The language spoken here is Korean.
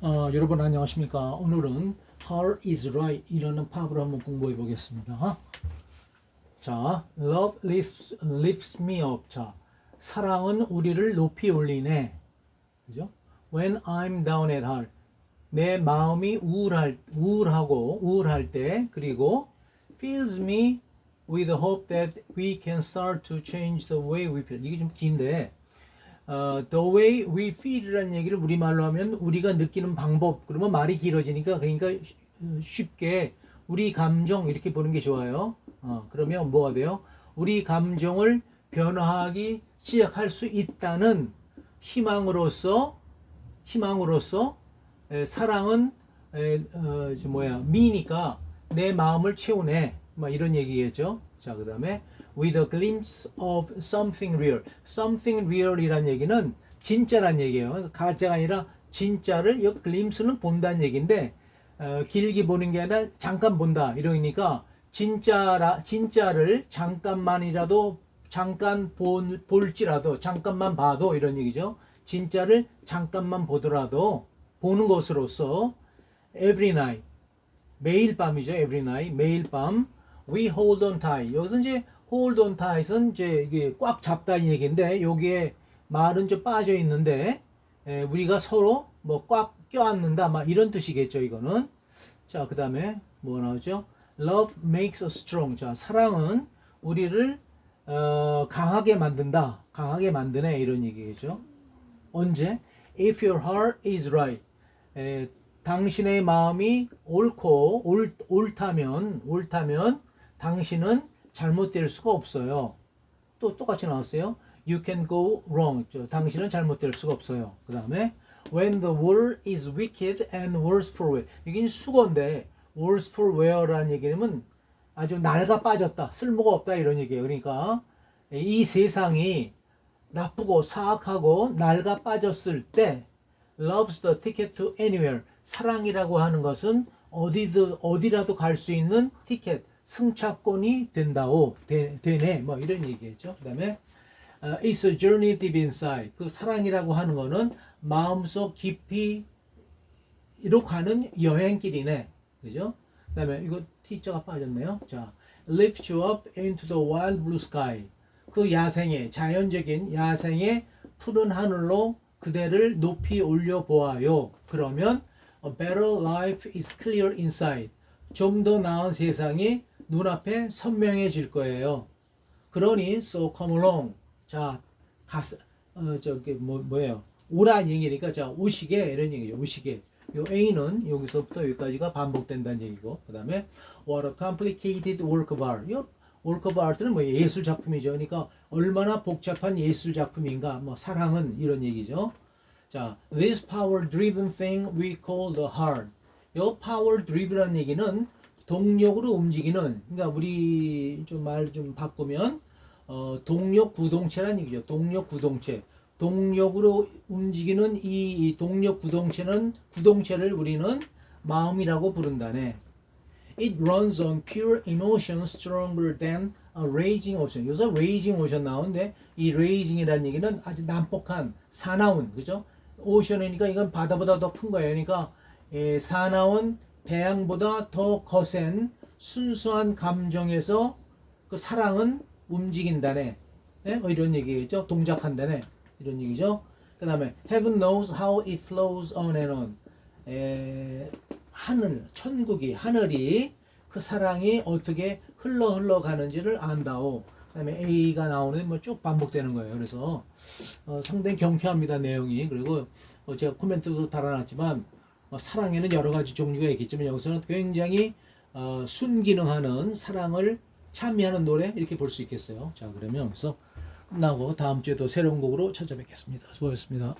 어, 여러분 안녕하십니까? 오늘은 Her is right 이라는 팝을 한번 공부해 보겠습니다. 자, Love lifts, lifts me up. 자, 사랑은 우리를 높이 올리네. 그죠? When I'm down at heart. 내 마음이 우울할, 우울하고 우울할 때 그리고 fills me with hope that we can start to change the way we feel. 이게 좀 긴데 어, the way we feel이라는 얘기를 우리말로 하면 우리가 느끼는 방법 그러면 말이 길어지니까 그러니까 쉬- 쉽게 우리 감정 이렇게 보는 게 좋아요. 어, 그러면 뭐가 돼요? 우리 감정을 변화하기 시작할 수 있다는 희망으로서 희망으로서 에, 사랑은 에, 어, 저 뭐야 미니까 내 마음을 채우네 막 이런 얘기겠죠. 자 그 다음에 with a glimpse of something real, something real이란 얘기는 진짜란 얘기예요. 그러니까 가짜가 아니라 진짜를 여 glimpse는 본다는 얘기인데 어, 길게 보는 게 아니라 잠깐 본다 이러니까 진짜라 진짜를 잠깐만이라도 잠깐 본, 볼지라도 잠깐만 봐도 이런 얘기죠. 진짜를 잠깐만 보더라도 보는 것으로서 every night 매일 밤이죠. every night 매일 밤 we hold on tight. 여기서 이제 hold on tight은 이제 이게 꽉 잡다는 얘기인데 여기에 말은 좀 빠져 있는데 에, 우리가 서로 뭐 꽉 껴안는다 막 이런 뜻이겠죠. 이거는 자 그 다음에 뭐 나오죠? Love makes us strong. 자 사랑은 우리를 어, 강하게 만든다. 강하게 만드네 이런 얘기겠죠. 언제? If your heart is right. 에, 당신의 마음이 옳고 옳, 옳다면 옳다면 당신은 잘못될 수가 없어요. 또 똑같이 나왔어요. You can go wrong. 저, 당신은 잘못될 수가 없어요. 그 다음에 When the world is wicked and worse for wear. 이게 수거인데 worse for wear라는 얘기는 아주 낡아 빠졌다. 쓸모가 없다 이런 얘기예요. 그러니까 이 세상이 나쁘고 사악하고 낡아 빠졌을 때 loves the ticket to anywhere. 사랑이라고 하는 것은 어디든 어디라도 갈 수 있는 티켓 승차권이 된다오 되, 되네 뭐 이런 얘기겠죠. 그다음에 어, it's a journey deep inside. 그 사랑이라고 하는 거는 마음속 깊이 이로 가는 여행길이네. 그죠? 그다음에 이거 T자가 빠졌네요. 자, lift you up into the wild blue sky. 그 야생의 자연적인 야생의 푸른 하늘로 그대를 높이 올려 보아요. 그러면 a better life is clear inside. 좀 더 나은 세상이 눈앞에 선명해질 거예요. 그러니 so come along. 자, 가서 어 저기 뭐 뭐예요? 오란 얘기니까 자 오시게 이런 얘기죠. 오시게. 요 A는 여기서부터 여기까지가 반복된다는 얘기고 그다음에 what a complicated work of art. 요 work of art는 뭐 예술 작품이죠. 그러니까 얼마나 복잡한 예술 작품인가. 뭐 사랑은 이런 얘기죠. 자, this power driven thing we call the heart. 요 power driven이라는 얘기는 동력으로 움직이는 그러니까 우리 좀 말좀 바꾸면 어, 동력 구동체라는 얘기죠. 동력 구동체. 동력으로 움직이는 이, 이 동력 구동체는 구동체를 우리는 마음이라고 부른다네. It runs on pure emotion stronger than a raging ocean. 여기서 raging ocean 나오는데 이 raging이라는 얘기는 아주 난폭한 사나운 그죠? 오션이니까 이건 바다보다 더 큰 거예요. 그러니까 예, 사나운 태양보다 더 거센 순수한 감정에서 그 사랑은 움직인다네. 예? 뭐 이런 얘기겠죠. 동작한다네. 이런 얘기죠. 그 다음에 Heaven knows how it flows on and on. 에, 하늘, 천국이, 하늘이 그 사랑이 어떻게 흘러 흘러 가는지를 안다오. 그다음에 A가 나오는 뭐 쭉 반복되는 거예요. 그래서 어, 상당히 경쾌합니다 내용이. 그리고 어, 제가 코멘트도 달아놨지만 어, 사랑에는 여러 가지 종류가 있겠지만 여기서는 굉장히 어, 순기능하는 사랑을 찬미하는 노래 이렇게 볼 수 있겠어요. 자 그러면 여기서 끝나고 다음 주에 또 새로운 곡으로 찾아뵙겠습니다. 수고하셨습니다.